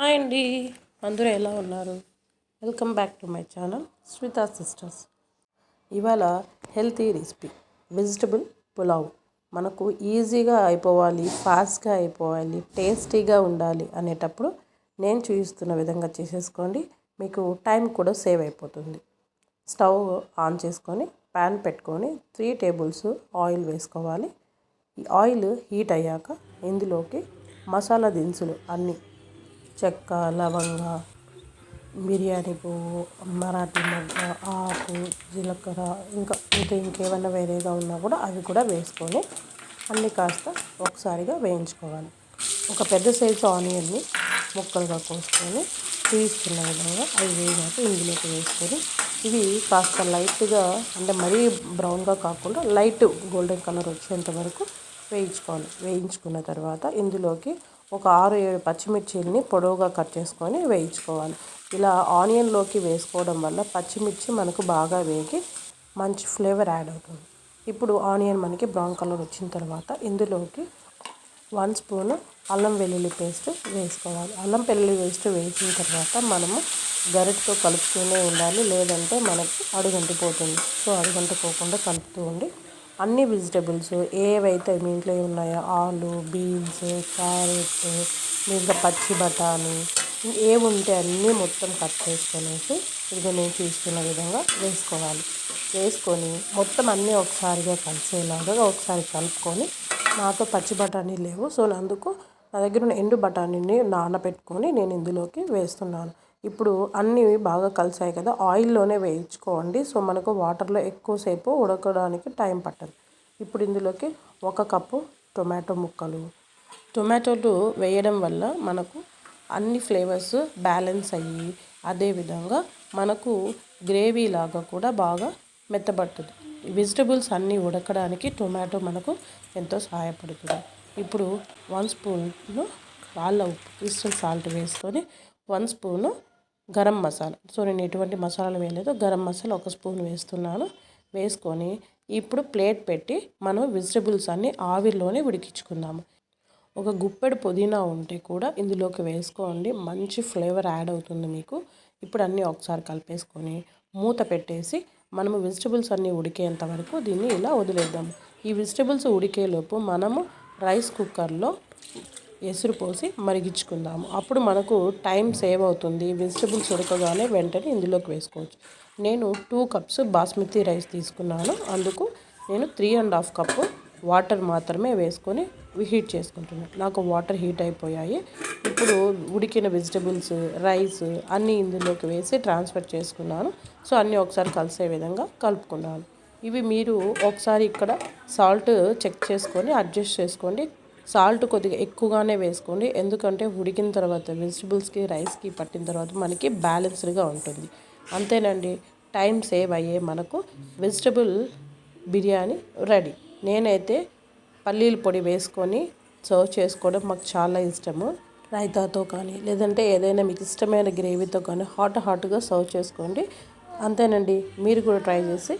Hi అండి. అందరూ ఎలా ఉన్నారు? Welcome back to my channel Shweta sisters ఇవాళ హెల్తీ రెసిపీ వెజిటబుల్ పులావ్ మనకు ఈజీగా అయిపోవాలి ఫాస్ట్గా అయిపోవాలి టేస్టీగా ఉండాలి అనేటప్పుడు నేను చూపిస్తున్న విధంగా చేసేసుకోండి. మీకు టైం కూడా సేవ్ అయిపోతుంది. స్టవ్ ఆన్ చేసుకొని ప్యాన్ పెట్టుకొని త్రీ టేబుల్స్ ఆయిల్ వేసుకోవాలి. ఈ ఆయిల్ హీట్ అయ్యాక ఇందులోకి మసాలా దినుసులు అన్నీ చెక్క లవంగ బిర్యానీ పువ్వు మరాఠీ మొగ్గ ఆకు జీలకర్ర ఇంకా ఇంకా ఇంకేమైనా వేరేగా ఉన్నా కూడా అవి కూడా వేసుకొని అన్నీ కాస్త ఒకసారిగా వేయించుకోవాలి. ఒక పెద్ద సైజు ఆనియన్ని ముక్కలుగా కోసుకొని తీసుకున్న విధంగా అవి వేయాక ఇందులోకి వేసుకొని ఇవి కాస్త లైట్గా అంటే మరీ బ్రౌన్గా కాకుండా లైట్ గోల్డెన్ కలర్ వచ్చేంత వరకు వేయించుకోవాలి. వేయించుకున్న తర్వాత ఇందులోకి ఒక ఆరు ఏడు పచ్చిమిర్చిని పొడవుగా కట్ చేసుకొని వేయించుకోవాలి. ఇలా ఆనియన్లోకి వేసుకోవడం వల్ల పచ్చిమిర్చి మనకు బాగా వేగి మంచి ఫ్లేవర్ యాడ్ అవుతుంది. ఇప్పుడు ఆనియన్ మనకి బ్రౌన్ కలర్ వచ్చిన తర్వాత ఇందులోకి వన్ స్పూన్ అల్లం వెల్లుల్లి పేస్ట్ వేసుకోవాలి. అల్లం వెల్లుల్లి పేస్ట్ వేసిన తర్వాత మనము గరిటతో కలుపుతూనే ఉండాలి. లేదంటే మనకి అడుగంటిపోతుంది. సో అడుగంటిపోకుండా కలుపుతూ ఉండి అన్ని వెజిటేబుల్స్ ఏవైతే మీ ఇంట్లో ఉన్నాయో ఆలు బీన్స్ క్యారెట్ ఇంకా పచ్చి బఠానీ ఏముంటే అన్నీ మొత్తం కట్ చేసుకొనేసి ఇదిగో నేను చూస్తున్న విధంగా వేసుకోవాలి. వేసుకొని మొత్తం అన్నీ ఒకసారిగా కలిసేలాగా ఒకసారి కలుపుకొని నాతో పచ్చి బఠానీ లేవు. సో అందుకు నా దగ్గర ఉన్న ఎండు బఠానీని నానబెట్టుకొని నేను ఇందులోకి వేస్తున్నాను. ఇప్పుడు అన్నీ బాగా కలిసాయి కదా ఆయిల్లోనే వేయించుకోండి. సో మనకు వాటర్లో ఎక్కువసేపు ఉడకడానికి టైం పట్టదు. ఇప్పుడు ఇందులోకి ఒక కప్పు టొమాటో ముక్కలు. టొమాటోలు వేయడం వల్ల మనకు అన్ని ఫ్లేవర్స్ బ్యాలెన్స్ అయ్యి అదేవిధంగా మనకు గ్రేవీ లాగా కూడా బాగా మెత్తబడుతుంది. వెజిటబుల్స్ అన్నీ ఉడకడానికి టొమాటో మనకు ఎంతో సహాయపడుతుంది. ఇప్పుడు వన్ స్పూన్ వాళ్ళ ఉప్పు క్రిస్టల్ సాల్ట్ వేసుకొని one spoon garam masala. So నేను ఎటువంటి మసాలాలు వేయలేదు. గరం మసాలా ఒక స్పూన్ వేస్తున్నాను. వేసుకొని ఇప్పుడు ప్లేట్ పెట్టి మనం వెజిటబుల్స్ అన్నీ ఆవిరిలోనే ఉడికించుకుందాము. ఒక గుప్పెడు పుదీనా ఉంటే కూడా ఇందులోకి వేసుకోండి. మంచి ఫ్లేవర్ యాడ్ అవుతుంది మీకు. ఇప్పుడు అన్నీ ఒకసారి కలిపేసుకొని మూత పెట్టేసి మనము వెజిటబుల్స్ అన్నీ ఉడికేంత వరకు దీన్ని ఇలా వదిలేద్దాం ఈ వెజిటబుల్స్ ఉడికేలోపు మనము రైస్ కుక్కర్లో ఎసురు పోసి మరిగించుకుందాము. అప్పుడు మనకు టైం సేవ్ అవుతుంది. వెజిటబుల్స్ ఉడకగానే వెంటనే ఇందులోకి వేసుకోవచ్చు. నేను టూ కప్స్ బాస్మతి రైస్ తీసుకున్నాను. అందుకు నేను three and half cup water మాత్రమే వేసుకొని హీట్ చేసుకుంటున్నాను నాకు వాటర్ హీట్ అయిపోయాయి. ఇప్పుడు ఉడికిన వెజిటబుల్స్ రైస్ అన్నీ ఇందులోకి వేసి ట్రాన్స్ఫర్ చేసుకున్నాను. సో అన్నీ ఒకసారి కలిసే విధంగా కలుపుకున్నాను. ఇవి మీరు ఒకసారి ఇక్కడ సాల్ట్ చెక్ చేసుకొని అడ్జస్ట్ చేసుకోండి. సాల్ట్ కొద్దిగా ఎక్కువగానే వేసుకోండి. ఎందుకంటే ఉడికిన తర్వాత వెజిటబుల్స్కి రైస్కి పట్టిన తర్వాత మనకి బ్యాలెన్స్డ్గా ఉంటుంది. అంతేనండి టైం సేవ్ అయ్యే మనకు వెజిటబుల్ బిర్యానీ రెడీ. నేనైతే పల్లీల పొడి వేసుకొని సర్వ్ చేసుకోవడం మాకు చాలా ఇష్టము. రైతాతో కానీ లేదంటే ఏదైనా మీకు ఇష్టమైన గ్రేవీతో కానీ హాట్ హాట్గా సర్వ్ చేసుకోండి. అంతేనండి మీరు కూడా ట్రై చేసి